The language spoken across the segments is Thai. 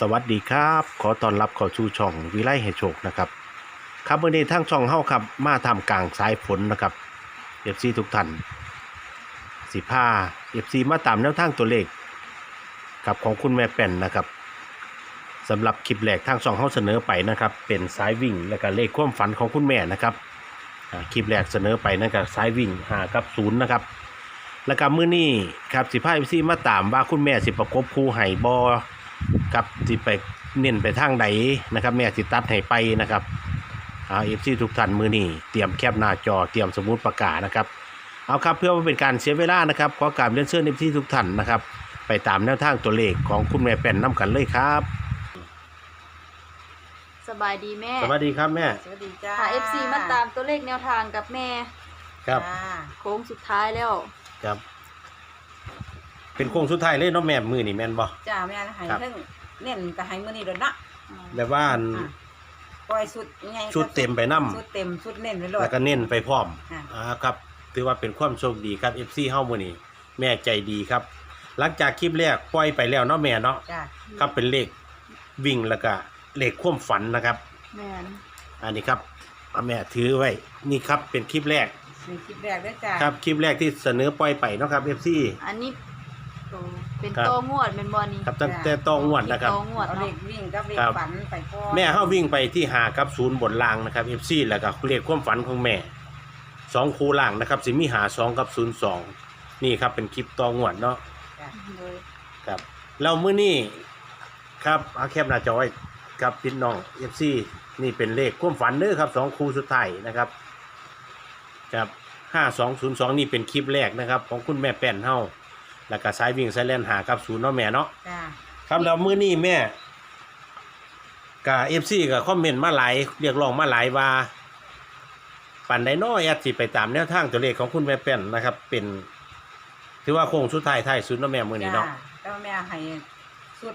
สวัสดีครับ ขอต้อนรับเข้าสู่ช่องวิไลให้โชคนะครับ ครับวันนี้ทั้งช่องเฮาครับมาทำกลางสายฝนนะครับเอฟซีทุกท่านสิผ้าเอฟซีมาตามแนวทางตัวเลขกับของคุณแม่แป่นนะครับสำหรับคลิปแรกทางช่องเฮาเสนอไปนะครับ เป็นสายวิ่งและก็เลขความฝันของคุณแม่นะครับอ่าคลิปแรกเสนอไปนั่นก็สายวิ่งหากับศูนย์นะครับ แล้วก็มื้อนี้ครับสิพาเอฟซีมาตามว่าคุณแม่สิประกบคู่ไห้บอ ครับสิไปเน้นไปทางใดนะครับ แม่สิตัดให้ไปนะครับเอาเอฟซีทุกท่านมือนี่เตรียมแคปหน้าจอเตรียมสมุดประกาศนะครับเอาครับเพื่อไม่เป็นการเสียเวลานะครับขอกราบเรียนเชิญเอฟซีทุกท่านนะครับ ไปตามแนวทางตัวเลขของคุณแม่แป่นน้ำกันเลยครับสบายดีแม่ สวัสดีครับแม่สวัสดีจ้าค่ะ FC มาตามตัวเลขแนวทางกับแม่ ครับ จ้าโค้งสุดท้ายแล้วครับ เป็นโค้งสุดท้ายเลยเนาะแม่มือนี่แม่นบ่ จ้าแม่นให้ครับ เพิ่งเน้นก็ให้มื้อนี้แล้วเนาะแบบว่าอัน อะปล่อยสุดไงชุดเต็มไปนำ ชุดเต็มชุดเน้นไปเลยแล้วก็เน้นไปพร้อมอะ อ่าครับ ถือว่าเป็นความโชคดีครับ FC เฮามื้อนี้แม่ใจดีครับ หลังจากคลิปแรกปล่อยไปแล้วเนาะแม่เนาะจ้าครับเป็นเลขวิ่งแล้วก็เลขความฝันนะครับ แม่นอันนี้ครับเอาแม่ถือไว้นี่ครับเป็นคลิปแรกมีคลิปแรกด้วยจ้าครับคลิปแรกที่เสนอปล่อยไปเนาะครับ FC อันนี้ โตเป็นครับ โตงวดเป็นบอนี่ครับตั้งแต่ตองวดนะครับ โตงวดเอาเลเนาะขวิ่งกับเลขครับ ฝันไปพ่อแม่เข้าวิ่งไปที่หากับศูนย์บนล่างนะครับ FC แล้วก็เลขความฝันของแม่สองคูล่างนะครับสิมีหาสองกับศูนย์สองนี่ครับเป็นคลิปตองวดเนาะจ้าเลยครับแล้วมื้อนี้ครับเอาแคปหน้าจอไว้ครับพี่น้อง FC นี่เป็นเลขความฝันเด้อครับสองคูสุดท้ายนะครับครับห้าสองศูนย์สองนี่เป็นคลิปแรกนะครับ ของคุณแม่แป้นเฮา แล้วก็สายวิ่งสายแล่นหากับศูนย์เนาะแม่เนาะจ้าครับแล้วมื้อนี้แม่กับ FC กับคอมเมนต์มาหลายเรียกร้องมาหลายว่าปันไดน้อยแอดสิไปตามแนวทางตัวเลขของคุณแม่แป้นนะครับ เป็นถือว่าโค้งสุดท้ายท้ายสุดเนาะแม่มื้อนี้จ้าเนาะแล้วแม่ให้สุด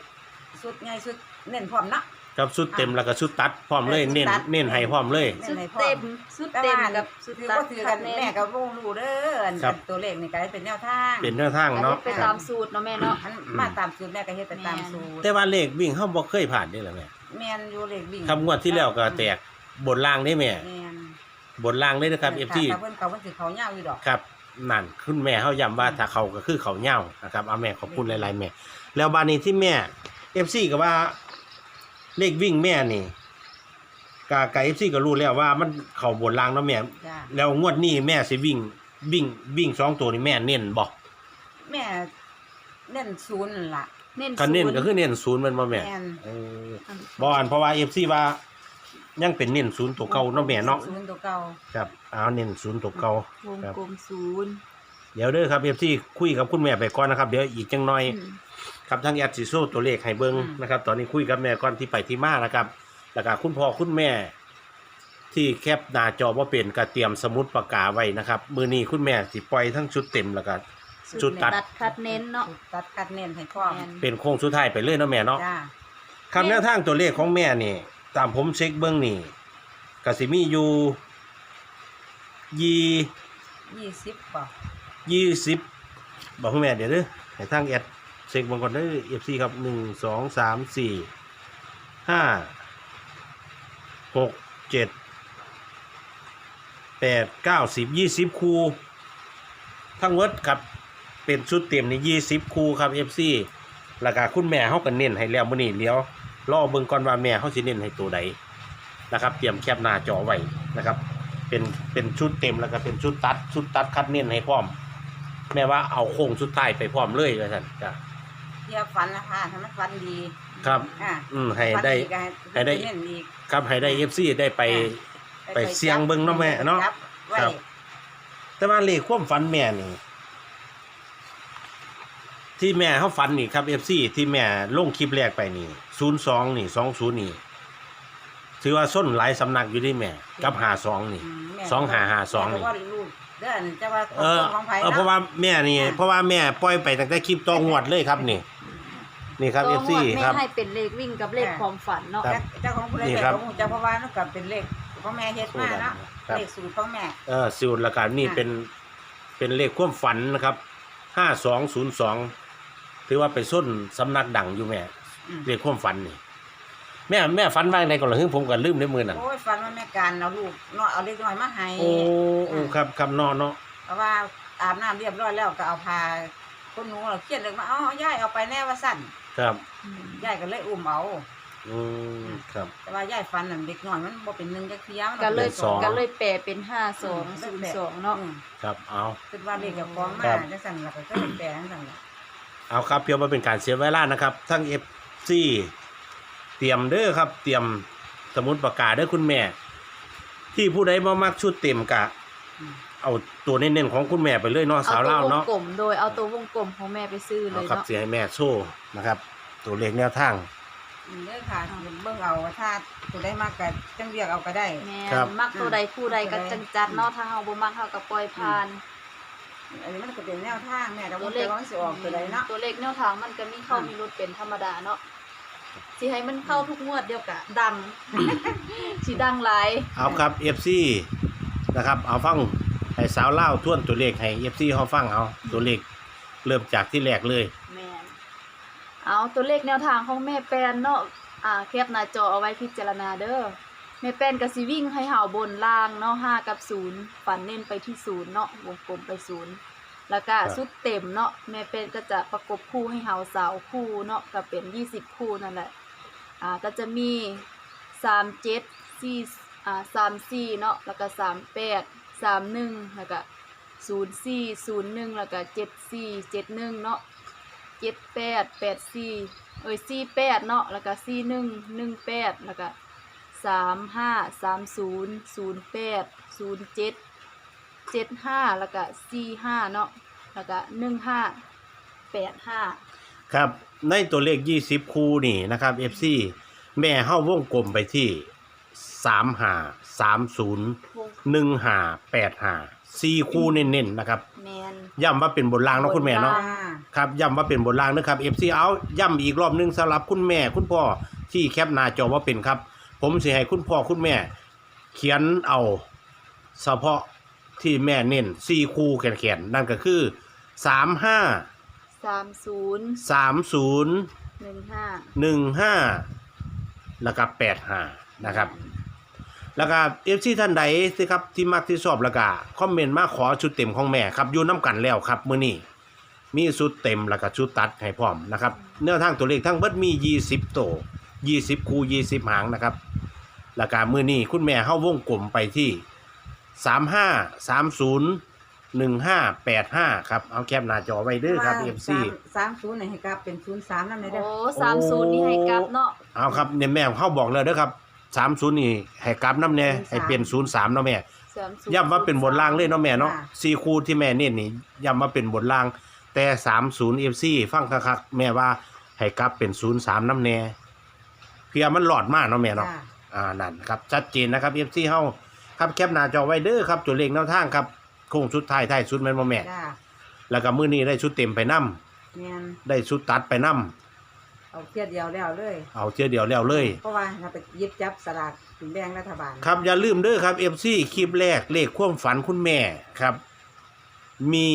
สุดไงสุดเน้นพร้อมเนาะ ครับสุดเต็มแล้วก็สุดตัดพร้อมเลยสุดเน้นตัดเน้นให้พร้อมเลย สุดเต็มสุดแต่เต็มว่ากับสุดถือตัดว่าถือคักัดนเน้นแม่ก็บ่รู้เด้ออันครับ ตัวเลขนี่ก็ให้เป็นแนวทางเป็นแนวทางอันเนาะนี้ไปตามสูตรเนาะแม่เนาะ อันมาตามสูตรแม่ก็เฮ็ดไปตามสูตรแต่ว่าเลขวิ่งเฮาบ่เคยผ่านนี่แหละแม่แม่นอยู่เลขวิ่งครับงวดที่แล้วก็แตกบนล่างได้แม่แม่นบนล่างได้นะครับ FT ถ้าเพิ่นเขาเพิ่นสิเขายาวอยู่ดอก ครับนั่นคุณแม่เฮาย้ำว่าถ้าเขาก็คือเขาเหย้านะครับเอาแม่ขอบคุณหลายๆแม่ แล้วบานนี้ที่แม่ FC ก็ว่า เลขวิ่งแม่นี่กากา FC ก็รู้แล้วว่ามันเข้าบนล่างเนาะแม่ จ้าแล้วงวดนี้แม่สิวิ่ง วิ่งวิ่งสองตัวนี่แม่เน้นบ่แม่เน้นศูนย์นั่นล่ะ เน้นคันเน้นศูย์ก็คือเน้นศูนย์แมันบ่แม่แม่น เออบ่อันเพราะว่า FC ว่า ยังเป็นเน้นศูนย์ตัวเก่าเนาะแม่เนาะศูนย์ตัวเก่าครับเอาเน้นศูนย์ตัวเก่า วงครับกลมศูนย์เดี๋ยวเด้อครับ FC คุยกับคุณแม่ไปก่อนนะครับ เดี๋ยวอีกจังหน่อย อืม ครับทั้งแอดสิโซตัวเลขให้เบิ้งนะครับ ตอนนี้คุยกับแม่ก่อนที่ไปที่มานะครับ แล้วก็คุณพ่อคุณแม่ ที่แคปหน้าจอว่าเป็นก็เตรียมสมุดปากกาไว้นะครับ มือนี้คุณแม่สิปล่อยทั้งชุดเต็มแล้วก็จุดตัดตัดคัดเน้นเนาะตัดกัดเน้นให้พร้อมแม่นเป็นโค้งสุดท้ายไปเลยเนาะแม่เนาะจ้าคำแนวทางตัวเลขของแม่นี่ ตามผมเช็คเบิ้งนี่กสิมีอยู่ยี่ยี่สิบป่ะยี่สิบบอกคุณแม่เดี๋ยวเด้อให้ทางแอดเช็คบางก่อนเด้เอฟซีครับหนึ่งสองสามสี่ห้าหกเจ็ดแปดเก้าสิบยี่สิบคูทั้งหมดครับเป็นชุดเต็มในยี่สิบคูครับเอฟซีแล้วก็คุณแม่เขาก็เน้นให้แล้วมื้อนี้เลี้ยวรอเบิ่งก่อนว่าแม่เขาสิเน้นให้ตัวใดนะครับ เตรียมแคปหน้าจอไว้นะครับ เป็นเป็นชุดเต็มแล้วก็เป็นชุดตัดชุดตัดคัดเน้นให้พร้อม แม่ว่าเอาโค้งชุดใต้ไปพร้อมเลยว่าท่านจ้ะ เที่ยวฟันนะคะถ้ามันฟันดีครับ อ่าอืมให้ฟันได้ก็ให้ได้ เน้นอีกครับให้ได้เอฟซีได้ไป ไปเสี่ยงเบิ่งเนาะแม่เนาะจับไว้ครับ แต่ว่าเลขความฝันแม่นี่ ที่แม่เขาฝันนี่ครับเอฟซีที่แม่ลงคลิปแรกไปนี่ศูนย์สองนี่สองศูนย์นี่ ถือว่าส้นหลายสำนักอยู่ที่แม่ กับหาสองนี่อืมแม่สองหาหาสองนี่ แม่ก็ว่าลูกเด้อนจะว่าเออของไผเออเพราะว่าแม่นี่ เพราะว่าแม่ปล่อยไปตั้งแต่คลิปต้องงวดเลยครับนี่ นี่ครับตัเอวฟงซีวดแม่ครับให้เป็นเลขวิ่งกับเลขความฝันเนาะครับ เจ้าของผู้ใดนี่แต่ครับของเจ้าเพราะว่านั่นก็เป็นเลขของแม่เฮ็ดมาเนาะครับเลขสูตรของแม่ เออสูตรละกันนี่ค่ะ เป็นเป็นเลขความฝันนะครับห้าสองศูนย์สองถือว่าไปส้นสำนักดังอยู่แม่อืมเรียกความฝันนี่ แม่แม่ฝันว่าไงก่อนเหรอฮึผมก็ลืมในมือนั่นโอ้ยฟันว่าแม่การเอาลูกเนาะเอาเล็กน้อยมาให้โอ้โอ้ครับครับเนอเนาะเพราะว่าอาบน้ำเรียบร้อยแล้วก็เอาพาคนหนูเราเครียดเลยมาเอ๋อย่ายเอาไปแน่ว่าสั่น ครับย่ายก็เลยอุ้มเอา อืมครับ แต่ว่าย่ายฟันนั่นเด็กน้อยมันบ่เป็นหนึ่งจักเทียมันก็เลยสอง ก็เลยแปลเป็นห้าสองศูนย์สองเนาะอืมครับเอา คิดว่าเด็กกับของมาครับจังสั่นแล้วก็ก็เลยแปลจังสั่นล่ะเอาครับเพียงว่าเป็นการเสียเวลานะครับ ทั้งเอฟซีเตรียมเด้อครับ เตรียมสมุดประกาศเด้อคุณแม่ ที่ผู้ใดมามักชุดเต็มกะ อืม เอาตัวเน้นๆของคุณแม่ไปเลยเนาะสาวเล่าวตัววงเนาะกลมโดยเอาตัววงกลมของแม่ไปซื้อเลเอายครับเนาะเสียให้แม่โซ่นะครับ ตัวเลขแนวทาง อืมเด้อค่ะเบิ่งเอาว่าถ้าตัวได้มากก็จังเรียกเอาก็ได้ แม่ครับ มักตัวใดคู่ใดก็จังจัดเนาะถ้าเฮาบ่มักเฮาก็ปล่อยผ่านอันนี้มันก็เป็นแนวทางแม่แต่ว่าแต่ว่ามันสิออกตัวใดเนาะตัวเลขแนวทางมันก็มีเข้าอืมมีรุดเป็นธรรมดาเนาะสิให้มันเข้าทุกงวดเดียวกะดัง สิดังหลาย เอาครับเอฟซีนะครับ เอาฟัง ให้สาวเล่าวทวนตัวเลขให้เอฟซีเขาฟังเอาตัวเลขเริ่มจากที่แรกเลย แม่นเอาตัวเลขแนวทางของแม่แปนเนาะอ่าแคปหน้าจอเอาไว้พิจารณาเด้อแม่แป้นก็สิวิ่งให้เห่าบนล่างเนาะห้ากับศูนย์ฝันเน้นไปที่ศูนย์เนาะวงกลมไปศูนย์แล้วก็ครับ สุดเต็มเนาะแม่เป็นก็จะประกบคู่ให้เห่าสาวคู่เนาะก็เป็นยี่สิบคู่นั่นแหละอ่าก็จะมีสามเจ็ดสี่อ่าสามสี่เนาะแล้วก็สามแปด สามหนึ่งแล้วก็ศูนย์สี่ศูนย์หนึ่งแล้วก็เจ็ดสี่เจ็ดหนึ่งเนาะเจ็ดแปดแปดสี่เอ้ยสี่แปดเนาะแล้วก็สี่หนึ่งหนึ่งแปดแล้วก็สามห้าสามศูนย์ศูนย์แปดศูนย์เจ็ดเจ็ดห้าแล้วก็สี่ห้าเนาะแล้วก็หนึ่งห้าแปดห้าครับ ในตัวเลข 20 คู่นี่นะครับ FC แม่เฮ้าวงกลมไปที่ 3หา30วง1หา8หา4คู่เน้นๆนะครับ แมน ย้ำว่าเป็นบนรางเนาะคุณแม่เนาะบนรอ่าครับย้ำว่าเป็นบนรางนะครับ FC เอาย้ำอีกรอบหนึงสำหรับคุณแม่คุณพ่อที่แคปหน้าจอว่าเป็นครับ ผมสิให้คุณพ่อคุณแม่ เขียนเอาเฉพาะที่แม่เน้น4คู่แขนๆนั่นก็คือ35สามศูนย์30หนึ่งห้าหนึ่งห้าแล้วก็แปดห้านะครับ แล้วก็เอฟซีท่านใดสิครับที่มักที่ชอบแล้วก็คอมเมนต์มาขอชุดเต็มของแม่ครับอยู่น้ำกันแล้วครับมื้อนี้มีชุดเต็มแล้วก็ชุดตัดให้พร้อมนะครับแนวทางตัวเลขทั้งเบิดมี 20 โตว20 คู่20 หางนะครับแล้วก็มื้อนี้คุณแม่เฮาวงกลมไปที่ 35 30 1585ครับเอาแคปหน้าจอไว้เด้อครับ FC สามศูนย์นี่ให้กลับเป็นศูนย์สามนั่นเลยเด้โอ้อสามศูนย์นี่ให้กลับเนาะ เอาครับเนี่ยแม่เขาบอกเลยเด้อครับ สามศูนย์นี่ให้กลับน้ำแน่ให้เป็นศูนย์สามเนาะแม่สามศูนย์ย้ำว่าเป็นบนล่างเลยเนาะแม่เนาะสี่คู่ที่แม่เน้นนี่ย้ำว่าเป็นบนล่าง แต่สามศูนย์เอฟซีฟังคักๆแม่ว่าให้กลับเป็นศูนย์สามน้ำแน่เพียมันหลอดมากเนาะแม่เนาะจ้าอ่านั่นครับชัดเจนนะครับเอฟซีเฮาครับแคปหน้าจอไว้เด้อครับตัวเลขแนวทางครับโค้งสุดท้ายท้ายสุดแม่นบ่แม่ จ้าแล้วก็มื้อนี้ได้ชุดเต็มไปนํเนียนได้ชุดตัดไปนํ เอาเทียดเดียวแล้วเลย เอาเที่ยวเดียวแล้วเลย เพราะว่าเราไปหยิบจับสลากถึงแดงรัฐบาลครับอย่าลืมเด้อครับเอฟซีคลิปแรกเลขความฝันคุณแม่ครับ มี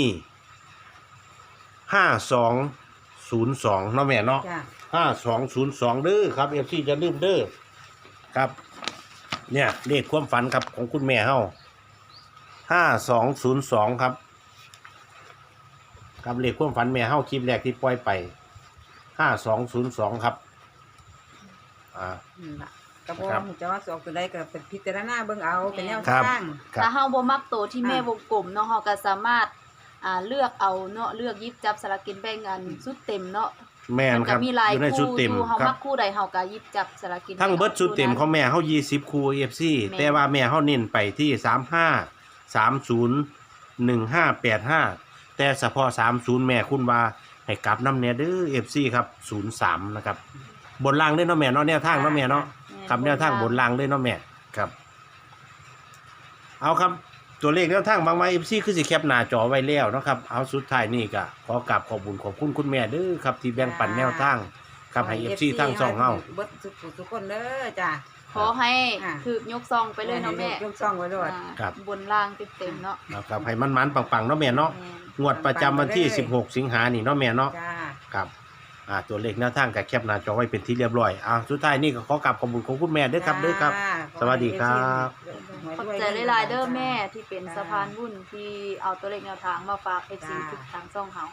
ห้าสองศูนย์สองเนาะแม่เนาะ จ้าห้าสองศูนย์สองเด้อครับเอฟซีอย่าลืมเด้อครับ เนี่ยเลขความฝันครับของคุณแม่เฮาห้าสองศูนย์สองครับ ครับเลขความฝันแม่เฮาคลิปแรกที่ปล่อยไป ห้าสองศูนย์สองครับ อ่า อืมล่ะก็บ่ครับฮู้จะว่าสออกตัวใดก็เป็นพิจารณาเบิ่งเอาเป็นแนวครับ ทาง ครัถ้าบเฮาบ่มักตัวที่แม่อะวงกลมเนาะเฮาก็สามารถอ่าเลือกเอาเนาะเลือกหยิบจับสลากกินแบ่งอันสุดเต็มเนาะแม่นมันคก็รับมีหลายอยู่ในชุดคู่เต็มอยู่เฮาครัมับกคู่ใดเฮาก็หยิบจับสลากกินทั้งเบิดชุดเต็มนั้นของแม่เฮา20คูเอฟซีแม่แต่ว่าแม่เฮาเน้นไปที่ 35 30 1585 แต่เฉพาะ30 แม่คุณว่า ให้กลับน้ำแน่เด้อ FC ครับ03นะครับ บนล่างเด้อเนาะแม่เนาะแนวทางเนาะแม่เนาะครับแนวทางบนล่างเด้อเนาะแม่ครับ เอาครับ ตัวเลขแนวทางบางมา FC คือสิแคปหน้าจอไว้แล้วเนาะครับเอาสุดท้ายนี่ก็ขอกราบขอบคุญขอบคุณคุณแม่เด้อครับ ที่แบ่งปันแนวทางครับให้ FC ทั้งสองเฮาเบิดทุกผู้ทุกคนเด้อจ้าขอให้อะถูกยกซองไปเลยเนาะแม่ยกช่องไว้ด้วย อ่าครับ บนล่างเต็มๆเนาะเอาครับให้มันๆปังๆเนาะแม่เนาะ แม่น งวดประจำวันที่ 16 สิงหานี่เนาะแม่เนาะจ้าครับอ่าตัวเลขหน้าทางกับแคปหน้าจอไว้เป็นที่เรียบร้อยอ่าสุดท้ายนี่ก็ขอกราบขอบคุณของคุณแม่เด้อครับเด้อครับ จ้าสวัสดีครับ ขอบใจหลายๆเด้อแม่ที่เป็นสะพานบุญที่เอาตัวเลขแนวทางมาฝาก FC ทุกทางช่องเฮา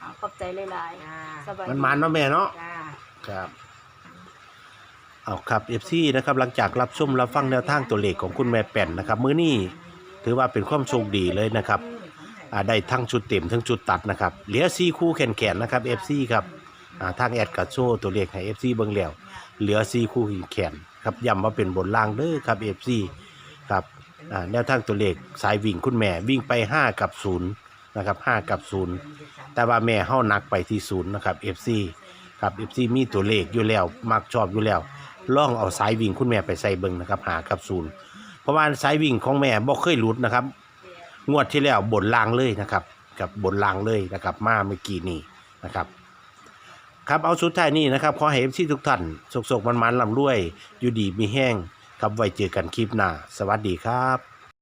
อ่าขอบใจหลายจ้าๆสบายมันดีมันๆเนาะแม่เนาะ จ้า ครับ เอาครับเอฟซีนะครับหลังจากรับชมรับฟังแนวทางตัวเลขของคุณแม่แป่นนะครับ มื้อนี้ถือว่าเป็นความโชคดีเลยนะครับ อ่าได้ทั้งชุดเต็มทั้งชุดตัดนะครับเหลือซีคู่แขนแขนๆนะครับเอฟซีครับอ่าทางแอดกัโชว์ตัวเลขให้เอฟซีเบิ่งแล้วเหลือซีคู่แขนครับย้ำว่าเป็นบนล่างเด้อครับเอฟซีครับอ่าแนวทางตัวเลขสายวิ่งคุณแม่วิ่งไป 5 กับ 0 นะครับ 5 กับ 0 แต่ว่าแม่เฮานักไปที่ศูนย์นะครับ FC ครับ FC มีตัวเลขอยู่แล้ว มักชอบอยู่แล้วลองเอาสายวิ่งคุณแม่ไปใส่เบิ่งนะครับหากับศูนย์เพราะว่าสายวิ่งของแม่บ่เคยหลุดนะครับ งวดที่แล้วบนล่างเลยนะครับกับบนล่างเลยนะครับ มาเมื่อกี้นี้นะครับ ครับเอาสุดท้ายนี้นะครับขอให้ที่ทุกท่านสุขๆมันๆลำรวย อยู่ดีมีแห้งครับไว้เจอกันคลิปหน้า สวัสดีครับ